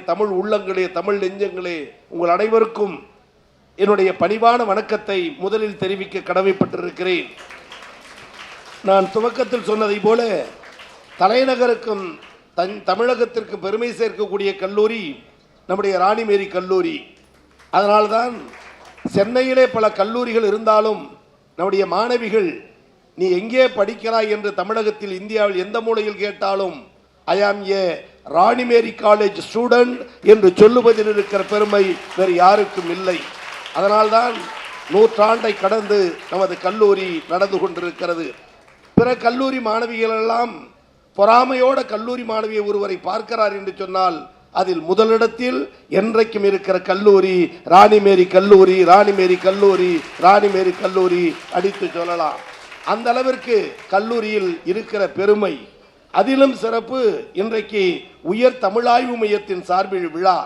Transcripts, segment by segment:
தமிழ் உள்ளங்களே தமிழ் நெஞ்சங்களே உங்கள் அனைவருக்கும் என்னுடைய பணிவான வணக்கத்தை முதலில் தெரிவிக்க கடமைப்பட்டிருக்கிறேன். நான் துவக்கத்தில் சொன்னதை போல தலைநகருக்கும் தன் தமிழகத்திற்கு பெருமை சேர்க்கக்கூடிய கல்லூரி நம்முடைய ராணிமேரி கல்லூரி. அதனால்தான் சென்னையிலே பல கல்லூரிகள் இருந்தாலும் நம்முடைய மாணவிகள் நீ எங்கே படிக்கிறாய்? என்று தமிழகத்தில் இந்தியாவில் எந்த மூலையில் கேட்டாலும் ஐ ஆம் ஏ ராணிமேரி காலேஜ் ஸ்டூடெண்ட் என்று சொல்லுவதில் இருக்கிற பெருமை வேறு யாருக்கும் இல்லை. அதனால்தான் நூற்றாண்டை கடந்து நமது கல்லூரி நடந்து கொண்டிருக்கிறது. பிற கல்லூரி மாணவிகளெல்லாம் பொறாமையோட கல்லூரி மாணவியை ஒருவரை பார்க்கிறார் என்று சொன்னால் அதில் முதலிடத்தில் என்றைக்கும் இருக்கிற கல்லூரி ராணிமேரி கல்லூரி ராணிமேரி கல்லூரி ராணிமேரி கல்லூரி அடித்து சொல்லலாம். அந்த அளவிற்கு கல்லூரியில் இருக்கிற பெருமை அதிலும் சிறப்பு இன்றைக்கு உயர் தமிழாய்வு மையத்தின் சார்பில் விழா.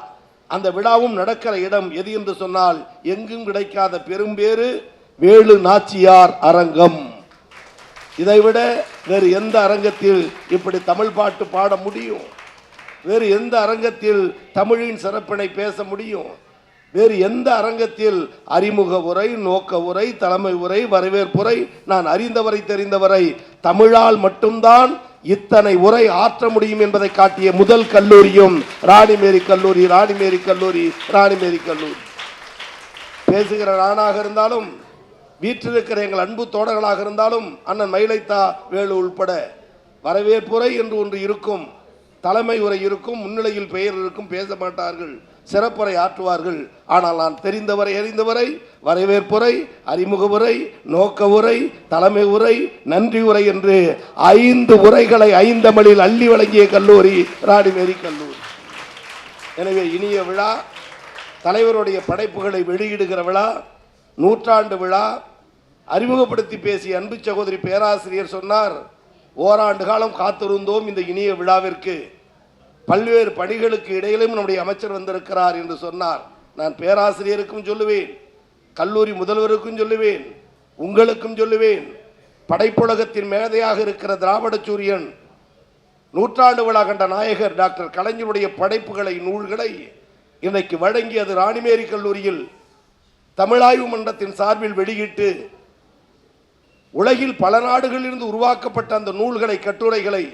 அந்த விழாவும் நடக்கிற இடம் எது என்று சொன்னால் எங்கும் கிடைக்காத பெரும்பேறு வேலு நாச்சியார் அரங்கம். இதைவிட வேறு எந்த அரங்கத்தில் இப்படி தமிழ் பாட்டு பாட முடியும்? வேறு எந்த அரங்கத்தில் தமிழின் சிறப்பினை பேச முடியும்? வேறு எந்த அரங்கத்தில் அறிமுக உரை நோக்க உரை தலைமை உரை வரவேற்புரை நான் அறிந்தவரை தெரிந்தவரை தமிழால் மட்டும்தான் இத்தனை உரை ஆற்ற முடியும் என்பதை காட்டிய முதல் கல்லூரியும் ராணிமேரி கல்லூரி ராணிமேரி கல்லூரி ராணிமேரி கல்லூரி. பேசுகிற நானாக இருந்தாலும் வீட்டில் இருக்கிற எங்கள் அன்பு தோழர்களாக இருந்தாலும் அண்ணன் மயிலைத்தா வேலு உள்பட வரவேற்புரை என்று ஒன்று இருக்கும் தலைமை உரை இருக்கும் முன்னிலையில் பெயர் இருக்கும் பேச மாட்டார்கள் சிறப்புரை ஆற்றுவார்கள். ஆனால் நான் தெரிந்தவரை அறிந்தவரை வரவேற்புரை அறிமுக உரை நோக்க உரை தலைமை உரை நன்றி உரை என்று ஐந்து உரைகளை ஐந்தமிழில் அள்ளி வழங்கிய கல்லூரி ராடிமேரி கல்லூரி. எனவே இனிய விழா தலைவருடைய படைப்புகளை வெளியிடுகிற விழா நூற்றாண்டு விழா. அறிமுகப்படுத்தி பேசிய அன்பு சகோதரி பேராசிரியர் சொன்னார் ஓராண்டு காலம் காத்திருந்தோம் இந்த இனிய விழாவிற்கு. பல்வேறு பணிகளுக்கு இடையிலும் நம்முடைய அமைச்சர் வந்திருக்கிறார் என்று சொன்னார். நான் பேராசிரியருக்கும் சொல்லுவேன். கல்லூரி முதல்வருக்கும் சொல்லுவேன் உங்களுக்கும் சொல்லுவேன் படைப்புலகத்தின் மேதையாக இருக்கிற திராவிட சூரியன் நூற்றாண்டு விழா கண்ட நாயகர் டாக்டர் கலைஞருடைய படைப்புகளை நூல்களை இன்றைக்கு வழங்கி அது ராணிமேரி கல்லூரியில் தமிழாய்வு மன்றத்தின் சார்பில் வெளியிட்டு உலகில் பல நாடுகளிலிருந்து உருவாக்கப்பட்ட அந்த நூல்களை கட்டுரைகளை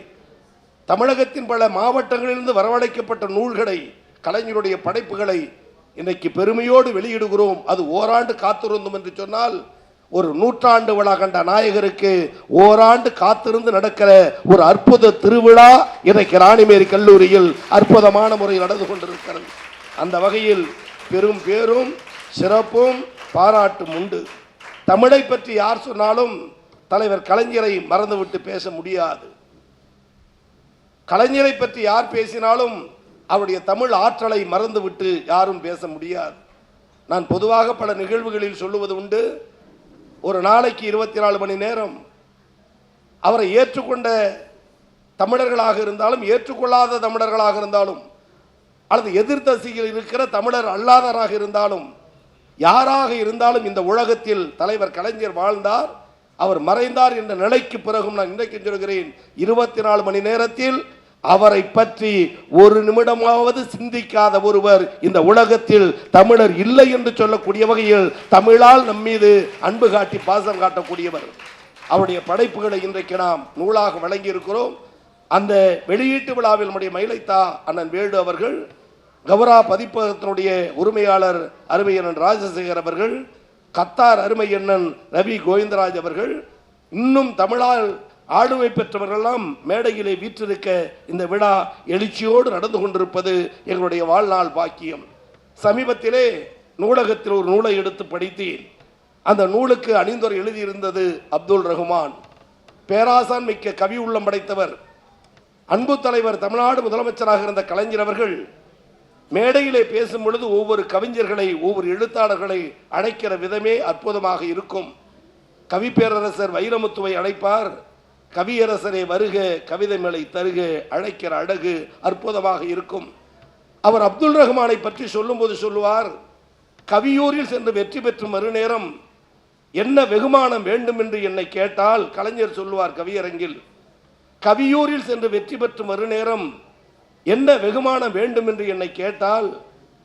தமிழகத்தின் பல மாவட்டங்களிலிருந்து வரவழைக்கப்பட்ட நூல்களை கலைஞருடைய படைப்புகளை இன்றைக்கு பெருமையோடு வெளியிடுகிறோம். அது ஓராண்டு காத்திருந்தோம் என்று சொன்னால் ஒரு நூற்றாண்டு விழா கண்ட நாயகருக்கு ஓராண்டு காத்திருந்து நடக்கிற ஒரு அற்புத திருவிழா இன்றைக்கு ராணிமேரி கல்லூரியில் அற்புதமான முறையில் நடந்து கொண்டிருக்கிறது. அந்த வகையில் பெரும் பேரும் சிறப்பும் பாராட்டும் உண்டு. தமிழை பற்றி யார் சொன்னாலும் தலைவர் கலைஞரை மறந்துவிட்டு பேச முடியாது. கலைஞரை பற்றி யார் பேசினாலும் அவருடைய தமிழ் ஆற்றலை மறந்துவிட்டு யாரும் பேச முடியாது. நான் பொதுவாக பல நிகழ்வுகளில் சொல்லுவது உண்டு. ஒரு நாளைக்கு இருபத்தி நாலு மணி நேரம் அவரை ஏற்றுக்கொண்ட தமிழர்களாக இருந்தாலும் ஏற்றுக்கொள்ளாத தமிழர்களாக இருந்தாலும் அல்லது எதிர்த்தசியில் இருக்கிற தமிழர் அல்லாதராக இருந்தாலும் யாராக இருந்தாலும் இந்த உலகத்தில் தலைவர் கலைஞர் வாழ்ந்தார். அவர் மறைந்தார் என்ற நிலைக்கு பிறகும் நான் இன்றைக்கு சொல்கிறேன் இருபத்தி நாலு மணி நேரத்தில் அவரை பற்றி ஒரு நிமிடமாவது சிந்திக்காத ஒருவர் இந்த உலகத்தில் தமிழர் இல்லை என்று சொல்லக்கூடிய வகையில் தமிழால் நம்மீது அன்பு காட்டி பாசம் காட்டக்கூடியவர். அவருடைய படைப்புகளை இன்றைக்கு நாம் நூலாக வழங்கி இருக்கிறோம் அந்த வெளியீட்டு விழாவில் நம்முடைய மயிலைத்தா அண்ணன் வேடு அவர்கள் கௌரா பதிப்பகத்தினுடைய உரிமையாளர் அருமையண்ணன் ராஜசேகர் அவர்கள் கத்தார் அருமையண்ணன் ரவி கோவிந்தராஜ் அவர்கள் இன்னும் தமிழால் ஆளுமை பெற்றவர்களெல்லாம் மேடையிலே வீற்றிருக்க இந்த விழா எழுச்சியோடு நடந்து கொண்டிருப்பது எங்களுடைய வாழ்நாள் பாக்கியம். சமீபத்திலே நூலகத்தில் ஒரு நூலை எடுத்து படித்தேன். அந்த நூலுக்கு அணிந்துரை எழுதியிருந்தது அப்துல் ரஹ்மான். பேராசான் மிக்க கவி உள்ளம் படைத்தவர். அன்பு தலைவர் தமிழ்நாடு முதலமைச்சராக இருந்த கலைஞர் அவர்கள் மேடையிலே பேசும் பொழுது ஒவ்வொரு கவிஞர்களை ஒவ்வொரு எழுத்தாளர்களை அழைக்கிற விதமே அற்புதமாக இருக்கும். கவி பேரரசர் வைரமுத்துவை அழைப்பார் கவியரசரே வருக கவிதை மேலை தருக அழைக்கிற அழகு அற்புதமாக இருக்கும். அவர் அப்துல் ரஹ்மானை பற்றி சொல்லும்போது சொல்லுவார் கவியூரில் சென்று வெற்றி பெற்று மறுநேரம் என்ன வெகுமானம் வேண்டும் என்று என்னை கேட்டால் கலைஞர் சொல்லுவார் கவியரங்கில். கவியூரில் சென்று வெற்றி பெற்று மறுநேரம் என்ன வெகுமானம் வேண்டும் என்று என்னை கேட்டால்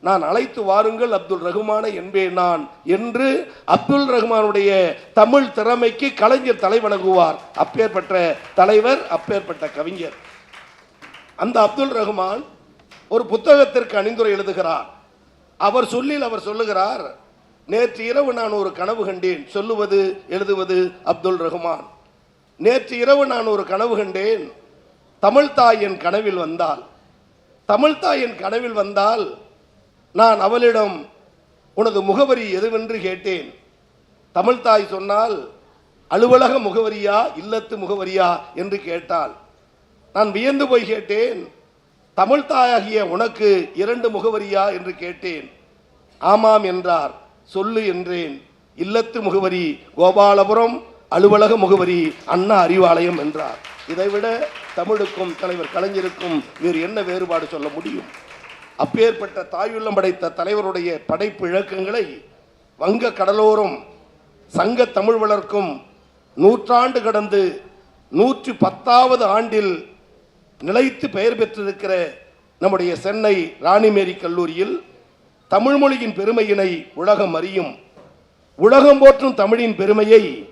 நான் அழைத்து வாருங்கள் அப்துல் ரகுமானை என்பேன் நான் என்று அப்துல் ரகுமானுடைய தமிழ் திறமைக்கு கலைஞர் தலைவணங்குவார் அப்பேற்பட்ட தலைவர் அப்பேற்பட்ட கவிஞர். அந்த அப்துல் ரகுமான் ஒரு புத்தகத்திற்கு அணிந்துரை எழுதுகிறார். அவர் சொல்லில் அவர் சொல்லுகிறார் நேற்று இரவு நான் ஒரு கனவு கண்டேன். சொல்லுவது எழுதுவது அப்துல் ரகுமான். நேற்று இரவு நான் ஒரு கனவு கண்டேன். தமிழ்தாய் என் கனவில் வந்தால் தமிழ்தாய் என் கனவில் வந்தால் நான் அவளிடம் உனது முகவரி எதுவென்று கேட்டேன். தமிழ்தாய் சொன்னால் அலுவலக முகவரியா இல்லத்து முகவரியா என்று கேட்டாள். நான் வியந்து போய் கேட்டேன் தமிழ்தாயாகிய உனக்கு இரண்டு முகவரியா என்று கேட்டேன். ஆமாம் என்றார். சொல்லு என்றேன். இல்லத்து முகவரி கோபாலபுரம் அலுவலக முகவரி அண்ணா அறிவாலயம் என்றார். இதைவிட தமிழுக்கும் தலைவர் கலைஞருக்கும் வேறு என்ன வேறுபாடு சொல்ல முடியும்? அப்பேற்பட்ட தாயுள்ளம் படைத்த தலைவருடைய படைப்பு இழக்கங்களை வங்க கடலோரம் சங்க தமிழ் வளர்க்கும் நூற்றாண்டு கடந்து நூற்றி பத்தாவது ஆண்டில் நிலைத்து பெயர் பெற்றிருக்கிற நம்முடைய சென்னை ராணிமேரி கல்லூரியில் தமிழ்மொழியின் பெருமையினை உலகம் அறியும். உலகம் போற்றும் தமிழின் பெருமையை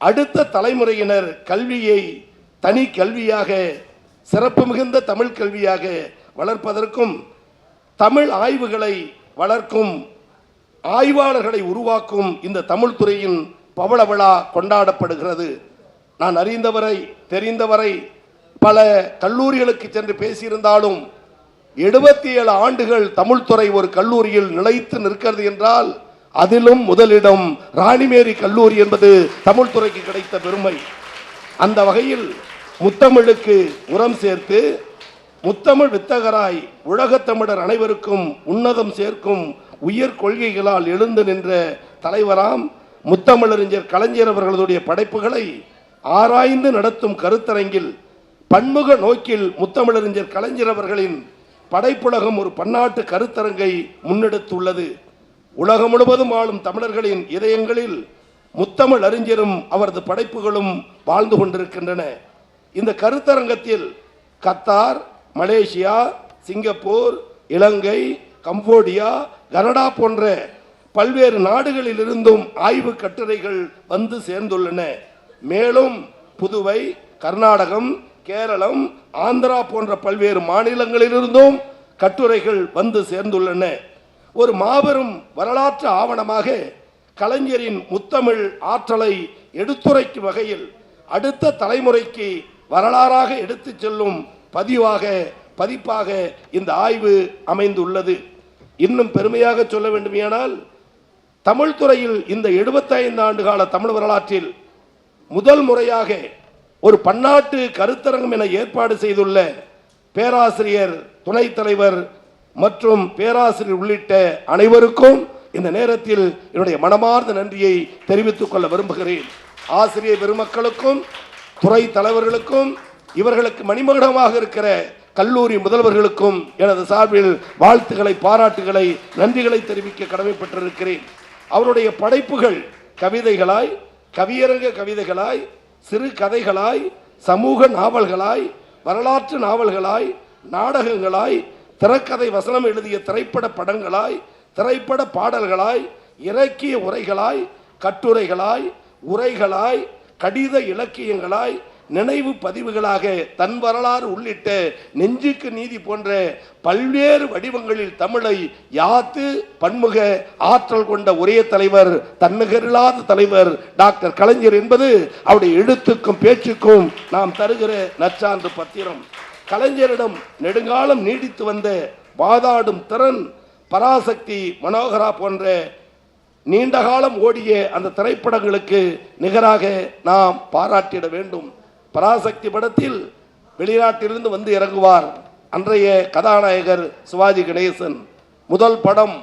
அடுத்த தலைமுறையினர் கல்வியை தனி கல்வியாக சிறப்பு மிகுந்த தமிழ் கல்வியாக வளர்ப்பதற்கும் தமிழ் ஆய்வுகளை வளர்க்கும் ஆய்வாளர்களை உருவாக்கும் இந்த தமிழ் துறையின் பவள விழா கொண்டாடப்படுகிறது. நான் அறிந்தவரை தெரிந்தவரை பல கல்லூரிகளுக்கு சென்று பேசியிருந்தாலும் எழுபத்தி ஏழு ஆண்டுகள் தமிழ்துறை ஒரு கல்லூரியில் நிலைத்து நிற்கிறது என்றால் அதிலும் முதலிடம் ராணிமேரி கல்லூரி என்பது தமிழ்துறைக்கு கிடைத்த பெருமை. அந்த வகையில் முத்தமிழுக்கு உரம் சேர்த்து முத்தமிழ் வித்தகராய் உலகத் தமிழர் அனைவருக்கும் உன்னதம் சேர்க்கும் உயர் கொள்கைகளால் எழுந்து நின்ற தலைவராம் முத்தமிழறிஞர் கலைஞர் அவர்களுடைய படைப்புகளை ஆராய்ந்து நடத்தும் கருத்தரங்கில் பன்முக நோக்கில் முத்தமிழறிஞர் கலைஞர் அவர்களின் படைப்புலகம் ஒரு பன்னாட்டு கருத்தரங்கை முன்னெடுத்துள்ளது. உலகம் முழுவதும் ஆளும் தமிழர்களின் இதயங்களில் முத்தமிழ் அறிஞரும் அவரது படைப்புகளும் வாழ்ந்து கொண்டிருக்கின்றன. இந்த கருத்தரங்கத்தில் Qatar Malaysia Singapore Ilangai Cambodia Canada போன்ற பல்வேறு நாடுகளிலிருந்தும் ஆய்வு கட்டுரைகள் வந்து சேர்ந்துள்ளன. மேலும் புதுவை கர்நாடகம் கேரளம் ஆந்திரா போன்ற பல்வேறு மாநிலங்களிலிருந்தும் கட்டுரைகள் வந்து சேர்ந்துள்ளன. ஒரு மாபெரும் வரலாற்று ஆவணமாக கலைஞரின் முத்தமிழ் ஆற்றலை எடுத்துரைக்கும் வகையில் அடுத்த தலைமுறைக்கு வரலாறாக எடுத்துச் செல்லும் பதிவாக பதிப்பாக இந்த ஆய்வு அமைந்துள்ளது. இன்னும் பெருமையாக சொல்ல வேண்டுமேனால் தமிழ் துறையில் இந்த 75 ஆண்டு கால தமிழ் வரலாற்றில் முதல் முறையாக ஒரு பன்னாட்டு கருத்தரங்கம் என ஏற்பாடு செய்துள்ள பேராசிரியர் துணைத் தலைவர் மற்றும் பேராசிரியர் உள்ளிட்ட அனைவருக்கும் இந்த நேரத்தில் என்னுடைய மனமார்ந்த நன்றியை தெரிவித்துக் கொள்ள விரும்புகிறேன். ஆசிரியர் பெருமக்களுக்கும் துறை தலைவர்களுக்கும் இவர்களுக்கு மணிமகுடமாக இருக்கிற கல்லூரி முதல்வர்களுக்கும் எனது சார்பில் வாழ்த்துக்களை பாராட்டுகளை நன்றிகளை தெரிவிக்க கடமைப்பட்டிருக்கிறேன். அவருடைய படைப்புகள் கவிதைகளாய் கவியரங்க கவிதைகளாய் சிறு கதைகளாய் சமூக நாவல்களாய் வரலாற்று நாவல்களாய் நாடகங்களாய் திரைக்கதை வசனம் எழுதிய திரைப்பட படங்களாய் திரைப்பட பாடல்களாய் இலக்கிய உரைகளாய் கட்டுரைகளாய் உரைகளாய் கடித இலக்கியங்களாய் நினைவு பதிவுகளாக தன் வரலாறு உள்ளிட்ட நெஞ்சுக்கு நீதி போன்ற பல்வேறு வடிவங்களில் தமிழை யாத்து பன்முக ஆற்றல் கொண்ட ஒரே தலைவர் தன்னுகரில்லாத தலைவர் டாக்டர் கலைஞர் என்பது அவருடைய எழுத்துக்கும் பேச்சுக்கும் நாம் தருகிற நற்சான்று பத்திரம். கலைஞரிடம் நெடுங்காலம் நீடித்து வந்த வாதாடும் திறன் பராசக்தி மனோகரா போன்ற நீண்ட காலம் ஓடிய அந்த திரைப்படங்களுக்கு நிகராக நாம் பாராட்டிட வேண்டும். பராசக்தி படத்தில் வெளிநாட்டிலிருந்து வந்து இறங்குவார். அன்றைய கதாநாயகர் சிவாஜி கணேசன். முதல் படம்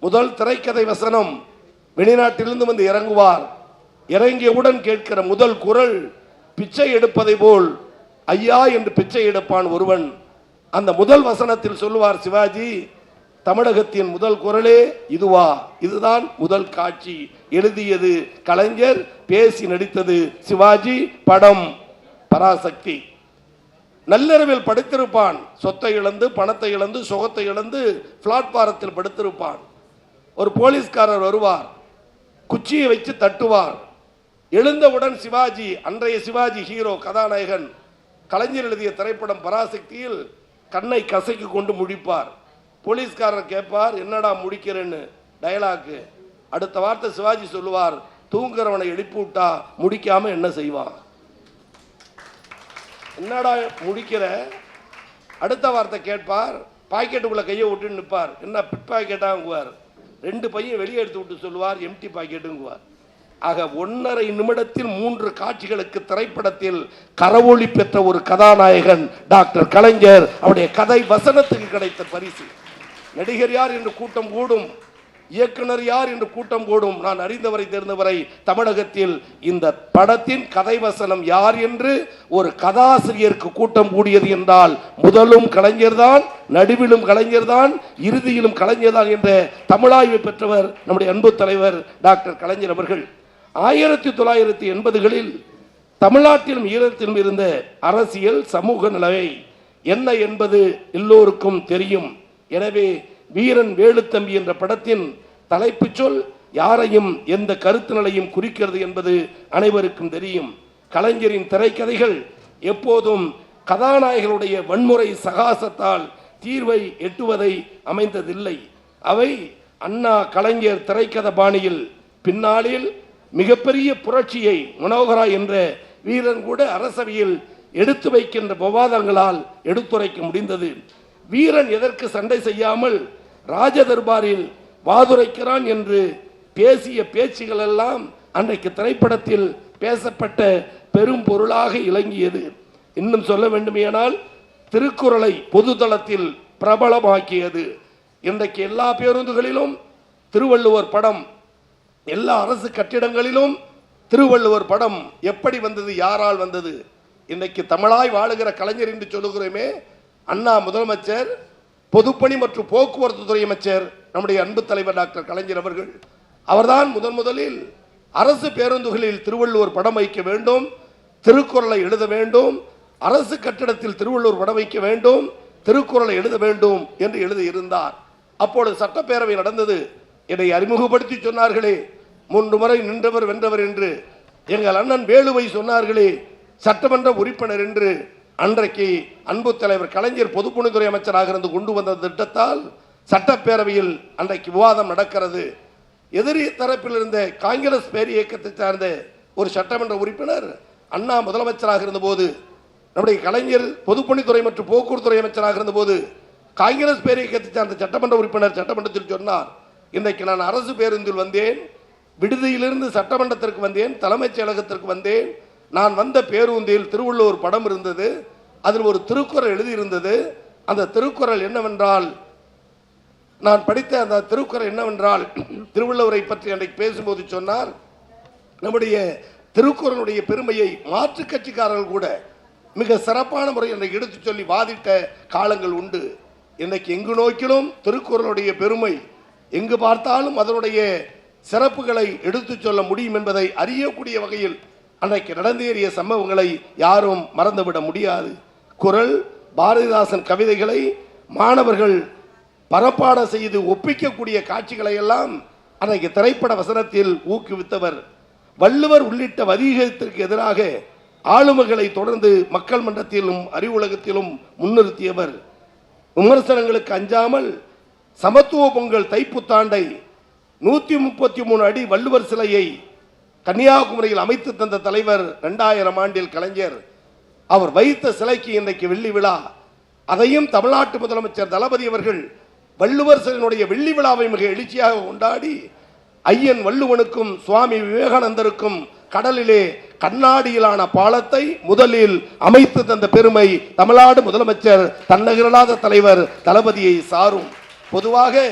முதல் திரைக்கதை வசனம் வெளிநாட்டிலிருந்து வந்து இறங்குவார். இறங்கியவுடன் கேட்கிற முதல் குரல் பிச்சை எடுப்பதை போல் ஐயா என்று பிச்சை எடுப்பான் ஒருவன். அந்த முதல் வசனத்தில் சொல்லுவார் சிவாஜி தமிழகத்தின் முதல் குரலே இதுவா? இதுதான் முதல் காட்சி. எழுதியது கலைஞர் பேசி நடித்தது சிவாஜி படம். பராசக்தி. நள்ளிரவில் படுத்திருப்பான். சொத்தை இழந்து பணத்தை இழந்து சுகத்தை இழந்து பிளாட்பாரத்தில் படுத்திருப்பான். ஒரு போலீஸ்காரர் வருவார். குச்சியை வச்சு தட்டுவார். எழுந்தவுடன் சிவாஜி அன்றைய சிவாஜி ஹீரோ கதாநாயகன் கலைஞர் எழுதிய திரைப்படம் பராசக்தியில் கண்ணை கசைக்கு கொண்டு முடிப்பார். போலீஸ்காரர் கேட்பார் என்னடா முடிக்கிறேன்னு? டயலாக்கு. அடுத்த வார்த்தை சிவாஜி சொல்லுவார் தூங்குறவனை எழுப்பி விட்டா முடிக்காமல் என்ன செய்வான்? என்னடா முடிக்கிற அடுத்த வார்த்தை கேட்பார் பாக்கெட்டுக்குள்ளே கையை விட்டு நிற்பார் என்ன பிட் பாக்கெட்டாங்குவார் ரெண்டு பையன் வெளியே எடுத்து விட்டு சொல்லுவார் எம்டி பாக்கெட்டுங்குவார் ஆக ஒன்றரை நிமிடத்தில் மூன்று காட்சிகளுக்கு திரைப்படத்தில் கரவொளி பெற்ற ஒரு கதாநாயகன் டாக்டர் கலைஞர் அவருடைய கதை வசனத்துக்கு கிடைத்த பரிசு. நடிகர் யார் என்று கூட்டம் கூடும்? இயக்குனர் யார் என்று கூட்டம் கூடும் நான் அறிந்தவரை தெரிந்தவரை தமிழகத்தில் இந்த படத்தின் கதை வசனம் யார் என்று ஒரு கதாசிரியருக்கு கூட்டம் கூடியது என்றால் முதலும் கலைஞர்தான் நடுவிலும் கலைஞர்தான் இறுதியிலும் கலைஞர்தான் என்ற தமிழாய்வு பெற்றவர் நம்முடைய அன்பு தலைவர் டாக்டர் கலைஞர் அவர்கள். ஆயிரத்தி தொள்ளாயிரத்தி எண்பதுகளில் தமிழ்நாட்டிலும் ஈழத்திலும் இருந்த அரசியல் சமூக நிலவை என்ன என்பது எல்லோருக்கும் தெரியும். எனவே வீரன் வேலுத்தம்பி என்ற படத்தின் தலைப்புச் சொல் யாரையும் எந்த கருத்து நிலையும் குறிக்கிறது என்பது அனைவருக்கும் தெரியும். கலைஞரின் திரைக்கதைகள் எப்போதும் கதாநாயகனுடைய வன்முறை சகாசத்தால் தீர்வை எட்டுவதை அமைந்ததில்லை. அவை அண்ணா கலைஞர் திரைக்கதை பாணியில் பின்னாளில் மிகப்பெரிய புரட்சியை மனோகரா என்ற வீரன் கூட அரசவையில் எடுத்து வைக்கின்ற விவாதங்களால் எடுத்துரைக்க முடிந்தது. வீரன் எதற்கு சண்டை செய்யாமல் ராஜதர்பாரில் வாதுரைக்கிறான் என்று பேசிய பேச்சுகள் எல்லாம் அன்றைக்கு திரைப்படத்தில் பேசப்பட்ட பெரும் பொருளாக இலங்கியது. இன்னும் சொல்ல வேண்டுமேனால் திருக்குறளை பொதுதளத்தில் பிரபலமாக்கியது. இன்றைக்கு எல்லா பேருந்துகளிலும் திருவள்ளுவர் படம் எல்லா அரசு கட்டிடங்களிலும் திருவள்ளுவர் படம் எப்படி வந்தது யாரால் வந்தது? இன்னைக்கு தமிழாய் வாழுகிற கலைஞர் என்று சொல்லுகிறோமே அண்ணா முதலமைச்சர் பொதுப்பணி மற்றும் போக்குவரத்து துறை அமைச்சர் நம்முடைய அன்பு தலைவர் டாக்டர் கலைஞர் அவர்கள். அவர்தான் முதன் முதலில் அரசு பேருந்துகளில் திருவள்ளுவர் படம் வைக்க வேண்டும் திருக்குறளை எழுத வேண்டும் அரசு கட்டிடத்தில் திருவள்ளுவர் படம் வைக்க வேண்டும் திருக்குறளை எழுத வேண்டும் என்று எழுதியிருந்தார். அப்பொழுது சட்டப்பேரவை நடந்தது. என்னை அறிமுகப்படுத்தி சொன்னார்களே மூன்று முறை நின்றவர் வென்றவர் என்று. எங்கள் அண்ணன் வேலுவை சொன்னார்களே சட்டமன்ற உறுப்பினர் என்று. அன்றைக்கு அன்பு தலைவர் கலைஞர் பொதுப்பணித்துறை அமைச்சராக இருந்து கொண்டு வந்த திட்டத்தால் சட்டப்பேரவையில் அன்றைக்கு விவாதம் நடக்கிறது. எதிரி தரப்பில் இருந்த காங்கிரஸ் பேர் இயக்கத்தை சார்ந்த ஒரு சட்டமன்ற உறுப்பினர் அண்ணா முதலமைச்சராக இருந்தபோது நம்முடைய கலைஞர் பொதுப்பணித்துறை மற்றும் போக்குவரத்துறை அமைச்சராக இருந்தபோது காங்கிரஸ் பேர் இயக்கத்தை சார்ந்த சட்டமன்ற உறுப்பினர் சட்டமன்றத்தில் சொன்னார். இன்றைக்கு நான் அரசு பேருந்தில் வந்தேன் விடுதியிலிருந்து சட்டமன்றத்திற்கு வந்தேன் தலைமைச் செயலகத்திற்கு வந்தேன் நான் வந்த பேருந்தில் திருவள்ளுவர் படம் இருந்தது. அதில் ஒரு திருக்குறள் எழுதியிருந்தது. அந்த திருக்குறள் என்னவென்றால் நான் படித்த அந்த திருக்குறள் என்னவென்றால் திருவள்ளுவரை பற்றி அன்றைக்கு பேசும்போது சொன்னார் நம்முடைய திருக்குறளுடைய பெருமையை மாற்றுக் கட்சிக்காரர்கள் கூட மிக சிறப்பான முறை இன்றைக்கு எடுத்துச் சொல்லி வாதிட்ட காலங்கள் உண்டு. இன்னைக்கு எங்கு நோக்கிலும் திருக்குறளுடைய பெருமை எங்கு பார்த்தாலும் அதனுடைய சிறப்புகளை எடுத்துச் சொல்ல முடியும் என்பதை அறியக்கூடிய வகையில் அன்றைக்கு நடந்தேறிய சம்பவங்களை யாரும் மறந்துவிட முடியாது. குரல் பாரதிதாசன் கவிதைகளை மாணவர்கள் பரப்பாட செய்து ஒப்பிக்கக்கூடிய காட்சிகளை எல்லாம் அன்றைக்கு திரைப்பட வசனத்தில் ஊக்குவித்தவர். வள்ளுவர் உள்ளிட்ட வதீகத்திற்கு எதிராக ஆளுமைகளை தொடர்ந்து மக்கள் மன்றத்திலும் அறிவுலகத்திலும் முன்னிறுத்தியவர். விமர்சனங்களுக்கு அஞ்சாமல் சமத்துவ பொங்கல் தைப்புத்தாண்டை நூற்றி முப்பத்தி மூணு அடி வள்ளுவர் சிலையை கன்னியாகுமரியில் அமைத்து தந்த தலைவர் ரெண்டாயிரம் ஆண்டில் கலைஞர். அவர் வைத்த சிலைக்கு இன்றைக்கு வெள்ளி விழா. அதையும் தமிழ்நாட்டு முதலமைச்சர் தளபதி அவர்கள் வள்ளுவர் சிலனுடைய வெள்ளி விழாவை மிக எழுச்சியாக கொண்டாடி ஐயன் வள்ளுவனுக்கும் சுவாமி விவேகானந்தருக்கும் கடலிலே கண்ணாடியிலான பாலத்தை முதலில் அமைத்து தந்த பெருமை தமிழ்நாடு முதலமைச்சர் தன்னகரலாத தலைவர் தளபதியை சாரும். பொதுவாக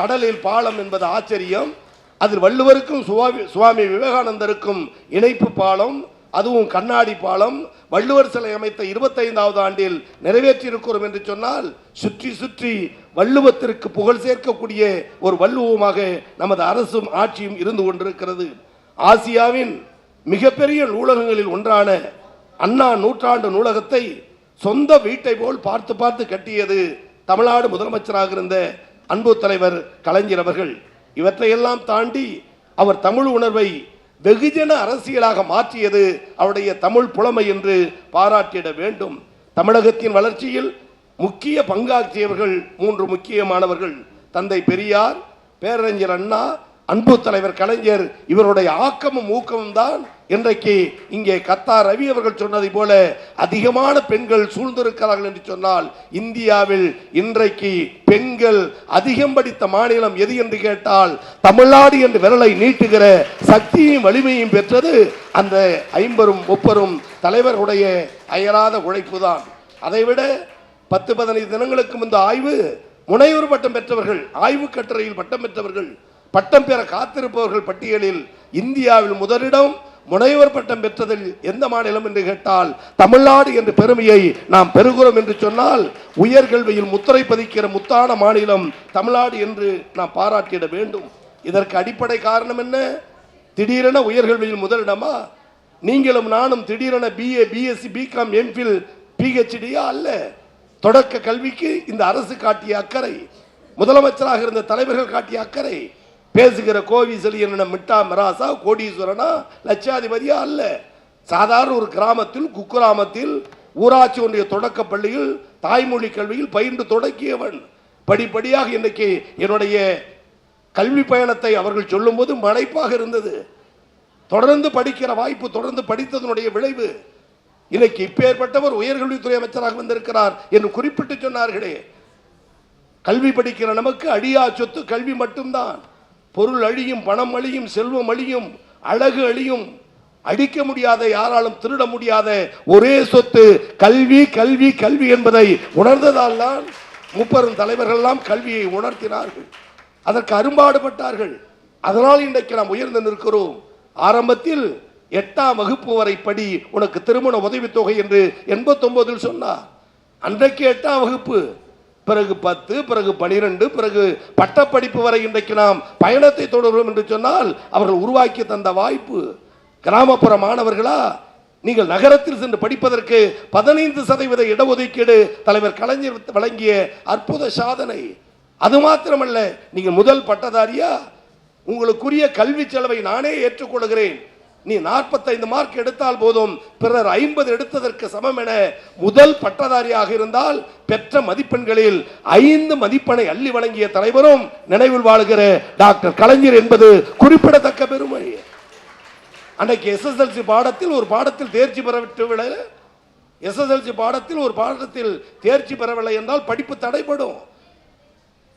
கடலில் பாலம் என்பது ஆச்சரியம். அதில் வள்ளுவருக்கும் சுவாமி சுவாமி விவேகானந்தருக்கும் இணைப்பு பாலம் அதுவும் கண்ணாடி பாலம் வள்ளுவர் சிலை அமைத்த இருபத்தைந்தாவது ஆண்டில் நிறைவேற்றியிருக்கிறோம் என்று சொன்னால் சுற்றி சுற்றி வள்ளுவத்திற்கு புகழ் சேர்க்கக்கூடிய ஒரு வள்ளுவமாக நமது அரசும் ஆட்சியும் இருந்து கொண்டிருக்கிறது. ஆசியாவின் மிகப்பெரிய நூலகங்களில் ஒன்றான அண்ணா நூற்றாண்டு நூலகத்தை சொந்த வீட்டை போல் பார்த்து பார்த்து கட்டியது தமிழ்நாடு முதலமைச்சராக இருந்த அன்பு தலைவர் கலைஞர் அவர்கள். இவற்றையெல்லாம் தாண்டி அவர் தமிழ் உணர்வை வெகுஜன அரசியலாக மாற்றியது அவருடைய தமிழ் புலமை என்று பாராட்டிட வேண்டும். தமிழகத்தின் வளர்ச்சியில் முக்கிய பங்காற்றியவர்கள் மூன்று முக்கியமானவர்கள். தந்தை பெரியார் பேரறிஞர் அண்ணா அன்பு தலைவர் கலைஞர் இவருடைய ஆக்கமும் ஊக்கமும் தான் இன்றைக்கு இங்கே கத்தா ரவி அவர்கள் சொன்னதை போல அதிகமான பெண்கள் சூழ்ந்திருக்கிறார்கள் என்று சொன்னால் இந்தியாவில் இன்றைக்கு பெண்கள் அதிகம் படித்த மாநிலம் எது என்று கேட்டால் தமிழ்நாடு என்று விரலை நீட்டுகிற சக்தியும் வலிமையும் பெற்றது அந்த ஐம்பரும் முப்பரும் தலைவர்களுடைய அயராத உழைப்பு தான் அதைவிட பத்து பதினைந்து தினங்களுக்கு முந்த ஆய்வு முனைவர் பட்டம் பெற்றவர்கள் ஆய்வு கட்டுரையில் பட்டம் பெற்றவர்கள் பட்டம் பெற காத்திருப்பவர்கள் பட்டியலில் இந்தியாவில் முதலிடம் முனைவர் பட்டம் பெற்றதில் எந்த மாநிலம் என்று கேட்டால் தமிழ்நாடு என்ற பெருமையை நாம் பெறுகிறோம் என்று சொன்னால் உயர்கல்வியில் முத்திரை பதிக்கிற முத்தான மாநிலம் தமிழ்நாடு என்று நாம் பாராட்டிட வேண்டும். இதற்கு அடிப்படை காரணம் என்ன? திடீரென உயர்கல்வியில் முதலிடமா? நீங்களும் நானும் திடீரென பிஏ பிஎஸ்சி பிகாம் எம்ஃபில் பிஹெச்டியா அல்ல? தொடக்க கல்விக்கு இந்த அரசு காட்டிய அக்கறை முதலமைச்சராக இருந்த தலைவர்கள் காட்டிய அக்கறை பேசுகிற கோவிசலி மிட்டா மிராசா கோடீஸ்வரனா லட்சாதிபதியா அல்ல. சாதாரண ஒரு கிராமத்தில் குக்கிராமத்தில் ஊராட்சி ஒன்றிய தொடக்க பள்ளியில் தாய்மொழி கல்வியில் பயின்று தொடக்கியவன். படிப்படியாக இன்றைக்கு என்னுடைய கல்வி பயணத்தை அவர்கள் சொல்லும்போது மலைப்பாக இருந்தது. தொடர்ந்து படிக்கிற வாய்ப்பு தொடர்ந்து படித்ததனுடைய விளைவு. இன்னைக்கு இப்பேற்பட்டவர் உயர்கல்வித்துறை அமைச்சராக வந்திருக்கிறார் என்று குறிப்பிட்டு சொன்னார்களே. கல்வி படிக்கிற நமக்கு அடியா சொத்து கல்வி மட்டும்தான். பொருள் அழியும் பணம் அழியும் செல்வம் அழியும் அழகு அழியும். அடிக்க முடியாத யாராலும் திருட முடியாத ஒரே சொத்து கல்வி கல்வி கல்வி என்பதை உணர்ந்ததால் தான் முப்பெரும் தலைவர்கள்லாம் கல்வியை உணர்த்தினார்கள். அதற்கு அரும்பாடுபட்டார்கள். அதனால் இன்றைக்கு நாம் உயர்ந்து நிற்கிறோம். ஆரம்பத்தில் எட்டாம் வகுப்பு வரை படி உனக்கு திருமண உதவித்தொகை என்று எண்பத்தொன்பதில் சொன்னார். அன்றைக்கு எட்டாம் வகுப்பு. பிறகு பத்து பிறகு பனிரெண்டு பிறகு பட்டப்படிப்பு வரை இன்றைக்கு நாம் பயணத்தை தொடர்வோம் என்று சொன்னால் அவர்கள் உருவாக்கி தந்த வாய்ப்பு. கிராமப்புற மாணவர்களா நீங்கள் நகரத்தில் சென்று படிப்பதற்கு பதினைந்து சதவீத இடஒதுக்கீடு தலைவர் கலைஞர் வழங்கிய அற்புத சாதனை. அது மாத்திரமல்ல நீங்கள் முதல் பட்டதாரியா? உங்களுக்குரிய கல்வி செலவை நானே ஏற்றுக்கொள்கிறேன். நீ 45 மார்க் எடுத்தால் போதும். பிறர் ஐம்பது எடுத்ததற்கு சமம் என முதல் பட்டதாரியாக இருந்தால் பெற்ற மதிப்பெண்களில் ஐந்து மதிப்பெண்ணை அள்ளி வழங்கிய தலைவரும் நினைவில் வாழுகிற டாக்டர் கலைஞர் என்பது குறிப்பிடத்தக்க பெருமை. அன்னைக்கு எஸ்எஸ்எல்சி பாடத்தில் ஒரு பாடத்தில் தேர்ச்சி பெறவிட்டுவிட எஸ்எஸ்எல்சி பாடத்தில் ஒரு பாடத்தில் தேர்ச்சி பெறவில்லை என்றால் படிப்பு தடைபடும்.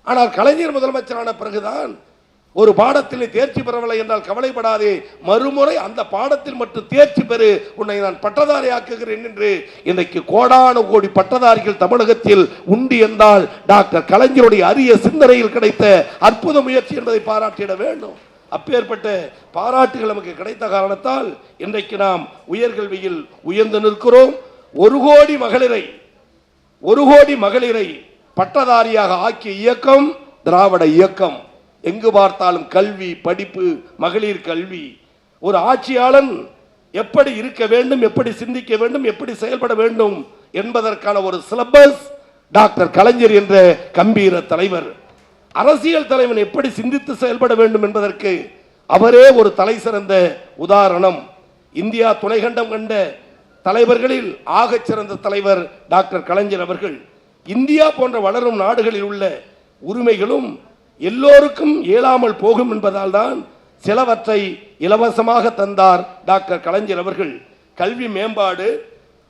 ஆனால் கலைஞர் முதலமைச்சரான பிறகுதான் ஒரு பாடத்தில் தேர்ச்சி பெறவில்லை என்றால் கவலைப்படாதே. மறுமுறை அந்த பாடத்தில் மட்டும் தேர்ச்சி பெறு. உன்னை நான் பட்டதாரி ஆக்குகிறேன் என்று இன்றைக்கு கோடான கோடி பட்டதாரிகள் தமிழகத்தில் உண்டு என்றால் டாக்டர் கலைஞருடைய அரிய சிந்தனையில் கிடைத்த அற்புத முயற்சி என்பதை பாராட்டிட வேண்டும். அப்பேற்பட்ட பாராட்டுகள் நமக்கு கிடைத்த காரணத்தால் இன்றைக்கு நாம் உயர்கல்வியில் உயர்ந்து நிற்கிறோம். ஒரு கோடி மகளிரை ஒரு கோடி மகளிரை பட்டதாரியாக ஆக்கிய இயக்கம் திராவிட இயக்கம். எங்கு பார்த்தாலும் கல்வி படிப்பு மகளிர் கல்வி. ஒரு ஆட்சியாளன் எப்படி இருக்க வேண்டும் எப்படி சிந்திக்க வேண்டும் எப்படி செயல்பட வேண்டும் என்பதற்கான ஒரு சிலபஸ் டாக்டர் கலைஞர் என்ற கம்பீர தலைவர். அரசியல் தலைவன் எப்படி சிந்தித்து செயல்பட வேண்டும் என்பதற்கு அவரே ஒரு தலை சிறந்த உதாரணம். இந்தியா துணைகண்டம் கண்ட தலைவர்களில் ஆகச் சிறந்த தலைவர் டாக்டர் கலைஞர் அவர்கள். இந்தியா போன்ற வளரும் நாடுகளில் உள்ள உரிமைகளும் எல்லோருக்கும் இயலாமல் போகும் என்பதால் தான் சிலவற்றை இலவசமாக தந்தார் டாக்டர் கலைஞர் அவர்கள். கல்வி மேம்பாடு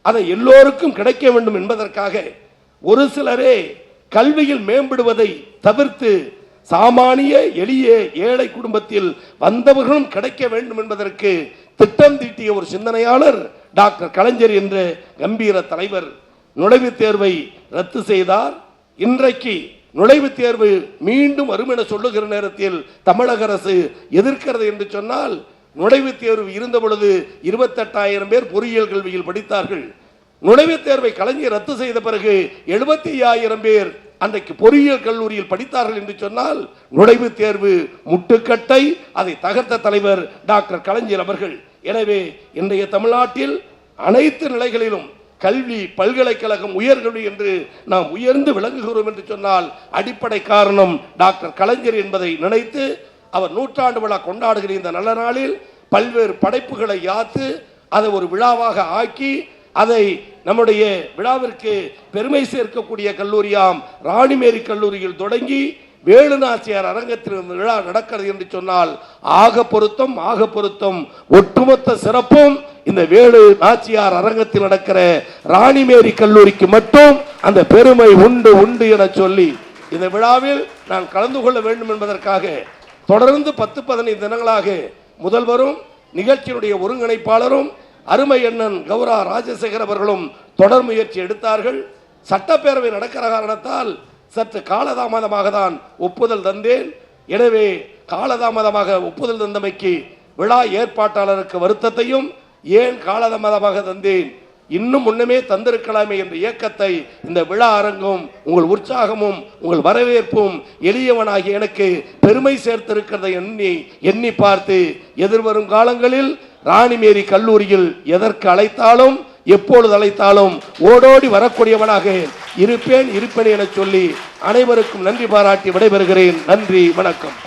அதை எல்லோருக்கும் கிடைக்க வேண்டும் என்பதற்காக ஒரு சிலரே கல்வியில் மேம்படுவதை தவிர்த்து சாமானிய எளிய ஏழை குடும்பத்தில் வந்தவர்களும் கிடைக்க வேண்டும் என்பதற்கு திட்டம் தீட்டிய ஒரு சிந்தனையாளர் டாக்டர் கலைஞர் என்ற கம்பீர தலைவர் நுழைவுத் தேர்வை ரத்து செய்தார். இன்றைக்கு நுழைவுத் தேர்வு மீண்டும் வரும் என சொல்லுகிற நேரத்தில் தமிழக அரசு எதிர்க்கிறது என்று சொன்னால் நுழைவுத் தேர்வு இருந்த பொழுது இருபத்தெட்டாயிரம் பேர் பொறியியல் கல்வியில் படித்தார்கள். நுழைவுத் தேர்வை கலைஞர் ரத்து செய்த பிறகு எழுபத்தி ஐயாயிரம் பேர் அன்றைக்கு பொறியியல் கல்லூரியில் படித்தார்கள் என்று சொன்னால் நுழைவுத் தேர்வு முட்டுக்கட்டை அதை தகர்த்த தலைவர் டாக்டர் கலைஞர் அவர்கள். எனவே இன்றைய தமிழ்நாட்டில் அனைத்து நிலைகளிலும் கல்வி பல்கலைக்கழகம் உயர்கல்வி என்று நாம் உயர்ந்து விளங்குகிறோம் என்று சொன்னால் அடிப்படை காரணம் டாக்டர் கலைஞர் என்பதை நினைத்து அவர் நூற்றாண்டு விழா கொண்டாடுகிற இந்த நல்ல நாளில் பல்வேறு படைப்புகளை யாத்து அதை ஒரு விழாவாக ஆக்கி அதை நம்முடைய விழாவிற்கு பெருமை சேர்க்கக்கூடிய கல்லூரியாம் ராணிமேரி கல்லூரியில் தொடங்கி வேலு நாச்சியார் அரங்கத்தில் இந்த விழா நடக்கிறது என்று சொன்னால் ஆக பொருத்தம் ஆக பொருத்தம் ஒட்டுமொத்த சிறப்பும் இந்த வேலு நாச்சியார் அரங்கத்தில் நடக்கிற ராணிமேரி கல்லூரிக்கு மட்டும் அந்த பெருமை உண்டு உண்டு என சொல்லி இந்த விழாவில் நான் கலந்து கொள்ள வேண்டும் என்பதற்காக தொடர்ந்து பத்து பதினைந்து தினங்களாக முதல்வரும் நிகழ்ச்சியினுடைய ஒருங்கிணைப்பாளரும் அருமை அண்ணன் கௌரா ராஜசேகர் அவர்களும் தொடர் முயற்சி எடுத்தார்கள். சட்டப்பேரவை நடக்கிற காரணத்தால் சற்று காலதாமதமாக தான் ஒப்புதல் தந்தேன். எனவே காலதாமதமாக ஒப்புதல் தந்தமைக்கு விழா ஏற்பாட்டாளருக்கு வருத்தத்தையும் ஏன் காலதாமதமாக தந்தேன்? இன்னும் முன்னமே தந்திருக்கலாமே என்ற இயக்கத்தை இந்த விழா அரங்கும் உங்கள் உற்சாகமும் உங்கள் வரவேற்பும் எளியவனாகிய எனக்கு பெருமை சேர்த்திருக்கிறதை எண்ணி எண்ணி பார்த்து எதிர்வரும் காலங்களில் ராணிமேரி கல்லூரியில் எதற்கு அழைத்தாலும் எப்பொழுது அழைத்தாலும் ஓடோடி வரக்கூடியவனாக இருப்பேன் இருப்பேன் என சொல்லி அனைவருக்கும் நன்றி பாராட்டி விடைபெறுகிறேன். நன்றி வணக்கம்.